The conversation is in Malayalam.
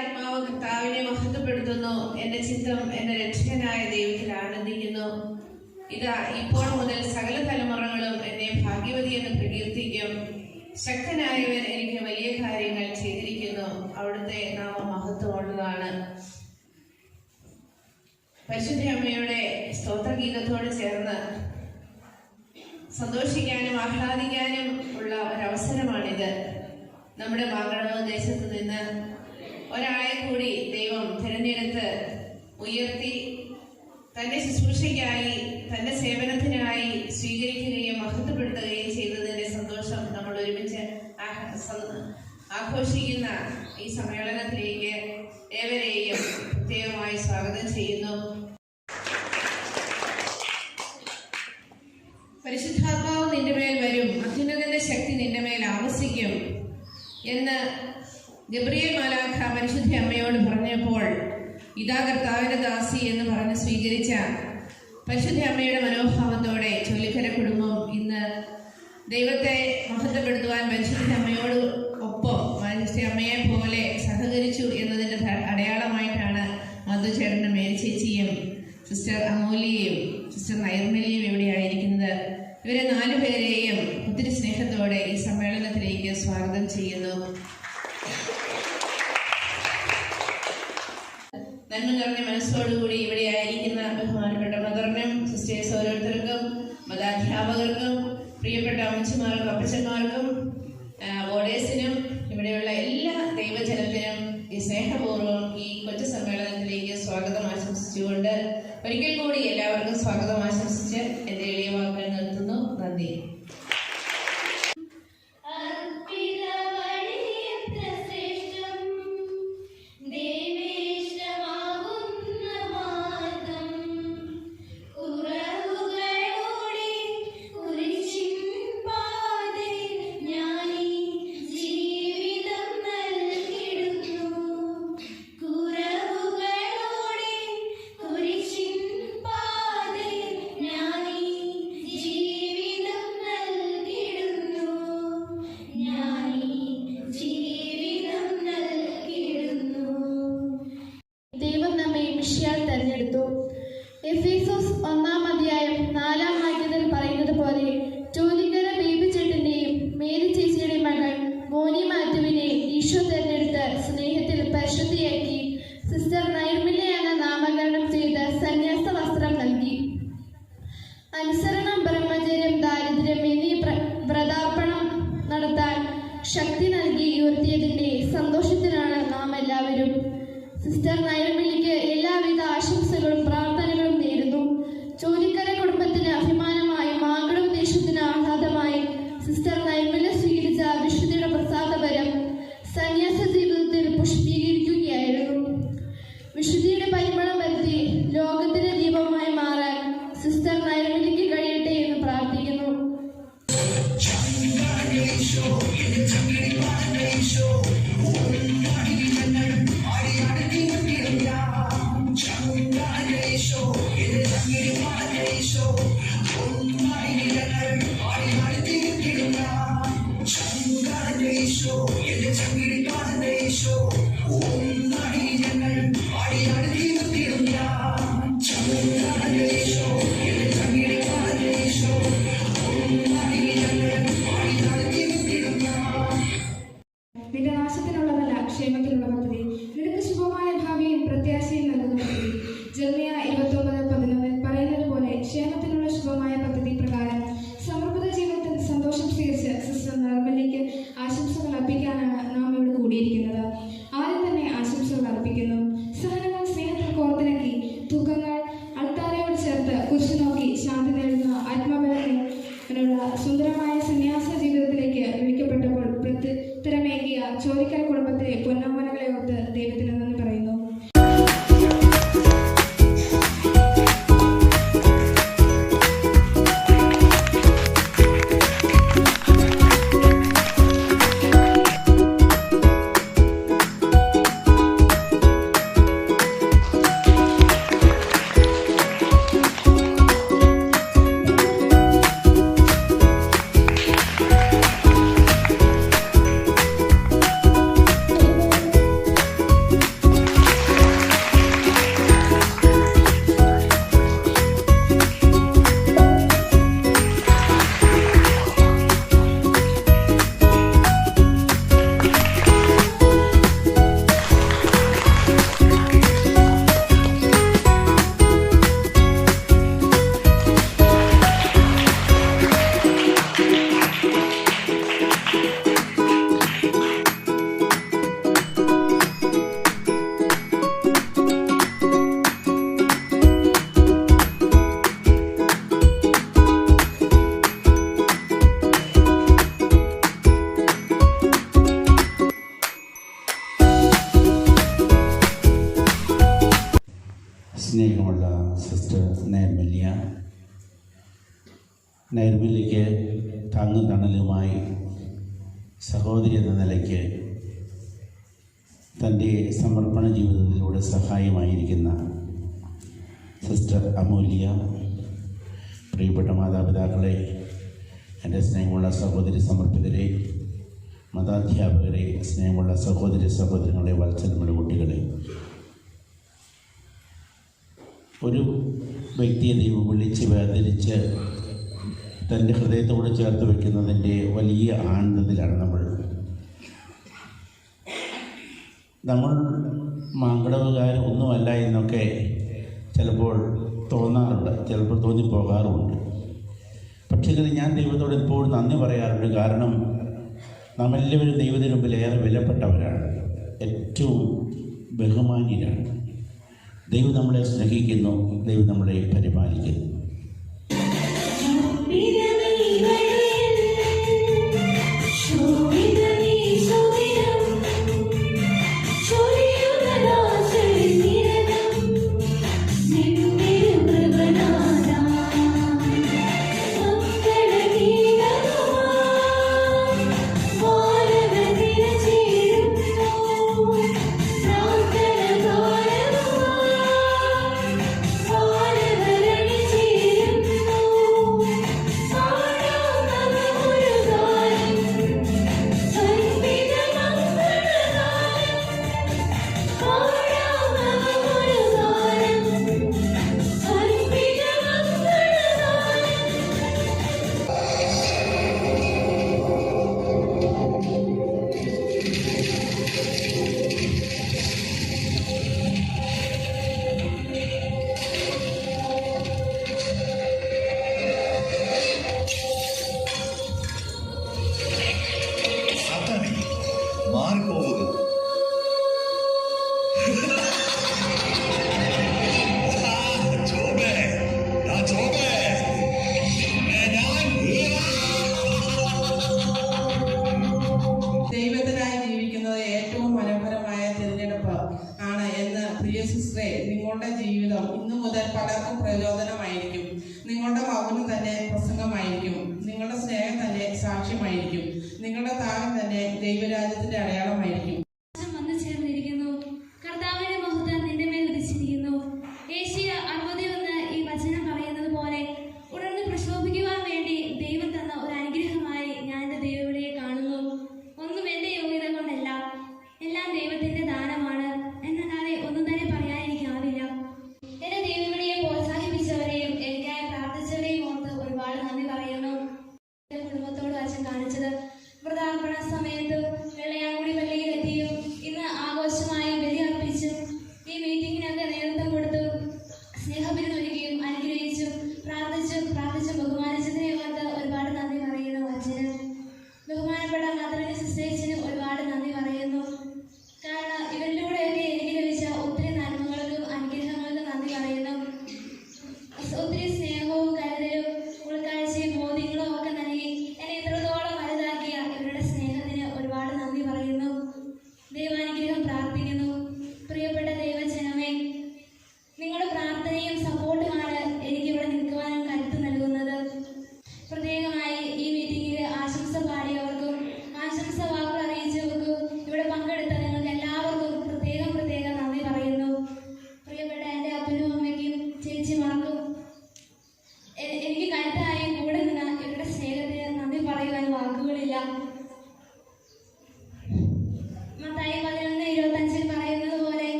ആത്മാവ് കർത്താവിനെ മഹത്വപ്പെടുത്തുന്നു. എന്റെ ചിത്രം എന്റെ രക്ഷകനായ ദൈവത്തിൽ ആനന്ദിക്കുന്നു. ഇതാ ഇപ്പോൾ മുതൽ സകല തലമുറകളും എന്നെ ഭാഗ്യവതി എന്ന് പ്രകീർത്തിക്കും. ശക്തനായവൻ എനിക്ക് വലിയ കാര്യങ്ങൾ ചെയ്തിരിക്കുന്നു. അവിടുത്തെ നാമം മഹത്വമുള്ളതാണ്. പരിശുദ്ധ അമ്മയുടെ സ്തോത്രഗീതത്തോട് ചേർന്ന് സന്തോഷിക്കാനും ആഹ്ലാദിക്കാനും ഉള്ള ഒരവസരമാണിത്. നമ്മുടെ മാങ്കടവ് ദേശത്ത് നിന്ന് ഒരാളെ കൂടി ദൈവം തിരഞ്ഞെടുത്ത് ഉയർത്തി തന്റെ ശുശ്രൂഷയ്ക്കായി തന്റെ സേവനത്തിനായി സ്വീകരിക്കുകയും മഹത്വപ്പെടുത്തുകയും ചെയ്തതിന്റെ സന്തോഷം നമ്മൾ ഒരുമിച്ച് ആഘോഷിക്കുന്ന ഈ സമ്മേളനത്തിലേക്ക് ഏവരെയും പ്രത്യേകമായി സ്വാഗതം ചെയ്യുന്നു. പരിശുദ്ധാത്മാവ് നിന്റെ മേൽ വരും അത്യുന്നതന്റെ ശക്തി നിന്റെ മേൽ ആവസിക്കും എന്ന് ഗബ്രിയേൽ മാലാഖ പരിശുദ്ധ അമ്മയോട് പറഞ്ഞപ്പോൾ ഇതാ കർത്താവിന്റെ ദാസി എന്ന് പറഞ്ഞ് സ്വീകരിച്ച പരിശുദ്ധ അമ്മയുടെ മനോഭാവത്തോടെ ചൊല്ലിക്കര കുടുംബം ഇന്ന് ദൈവത്തെ മഹത്വപ്പെടുത്തുവാൻ പരിശുദ്ധ അമ്മയോട് ഒപ്പം പരിശുദ്ധ അമ്മയെ പോലെ സഹകരിച്ചു എന്നതിന്റെ ധ- അടയാളമായിട്ടാണ് മധുചേട്ടനും മേരി ചേച്ചിയും സിസ്റ്റർ അമൂലിയും സിസ്റ്റർ നൈർമലിയും ഇവിടെ ആയിരിക്കുന്നത്. ഇവരെ നാലുപേരെയും ഒത്തിരി സ്നേഹത്തോടെ ഈ സമ്മേളനത്തിലേക്ക് സ്വാഗതം ചെയ്യുന്നു. നന്മ നിറഞ്ഞ മനസ്സോടുകൂടി ഇവിടെ ആയിരിക്കുന്ന ബഹുമാനപ്പെട്ട മദറിനും സിസ്റ്റേഴ്സ് ഓരോരുത്തർക്കും മതാധ്യാപകർക്കും പ്രിയപ്പെട്ട അമ്മച്ചിമാർക്കും അപ്പച്ചന്മാർക്കും വോഡേഴ്സിനും ഇവിടെയുള്ള എല്ലാ ദൈവജനത്തിനും ഈ സ്നേഹപൂർവം ഈ കൊച്ചു സമ്മേളനത്തിലേക്ക് സ്വാഗതം ആശംസിച്ചുകൊണ്ട് ഒരിക്കൽ കൂടി എല്ലാവർക്കും സ്വാഗതം ആശംസിച്ച് എന്റെ എളിയ വാക്കുകൾ നിർത്തുന്നു. നന്ദി. സിസ്റ്റർ നൈർമല്യ. നൈർമല്യക്ക് താങ്ങും തണലുമായി സഹോദരി എന്ന നിലയ്ക്ക് തന്റെ സമർപ്പണ ജീവിതത്തിലൂടെ സഹായമായിരിക്കുന്ന സിസ്റ്റർ അമൂല്യ പ്രിയപ്പെട്ട മാതാപിതാക്കളെ എന്റെ സ്നേഹമുള്ള സഹോദരി സമർപ്പിതരെ മതാധ്യാപകരെ സ്നേഹമുള്ള സഹോദരി സഹോദരങ്ങളെ വത്സരമുള്ള കുട്ടികളെ ഒരു വ്യക്തിയെ ദൈവം വിളിച്ച് വേർതിരിച്ച് തന്റെ ഹൃദയത്തോട് ചേർത്ത് വയ്ക്കുന്നതിന്റെ വലിയ ആനന്ദത്തിലാണ് നമ്മൾ. നമ്മൾ മാങ്കടവുകാർ ഒന്നുമല്ല എന്നൊക്കെ ചിലപ്പോൾ തോന്നാറുണ്ട് ചിലപ്പോൾ തോന്നിപ്പോകാറുമുണ്ട്. പക്ഷേ ഇതിൽ ഞാൻ ദൈവത്തോട് എപ്പോഴും നന്ദി പറയാറുണ്ട്. കാരണം നാം എല്ലാവരും ദൈവത്തിന് മുമ്പിൽ ഏറെ വിലപ്പെട്ടവരാണ്. ഏറ്റവും ബഹുമാന്യരാണ്. ദൈവം നമ്മളെ സ്നേഹിക്കുന്നു ദൈവം നമ്മളെ പരിപാലിക്കുന്നു. ആണ് എന്ന് പ്രിയ സിസ്റ്ററെ നിങ്ങളുടെ ജീവിതം ഇന്നു മുതൽ പലർക്കും പ്രചോദനമായിരിക്കും നിങ്ങളുടെ മൗനം തന്നെ പ്രസംഗമായിരിക്കും. നിങ്ങളുടെ സ്നേഹം തന്നെ സാക്ഷ്യമായിരിക്കും. നിങ്ങളുടെ താരം തന്നെ ദൈവരാജ്യത്തിന്റെ അടയാളമായിരിക്കും.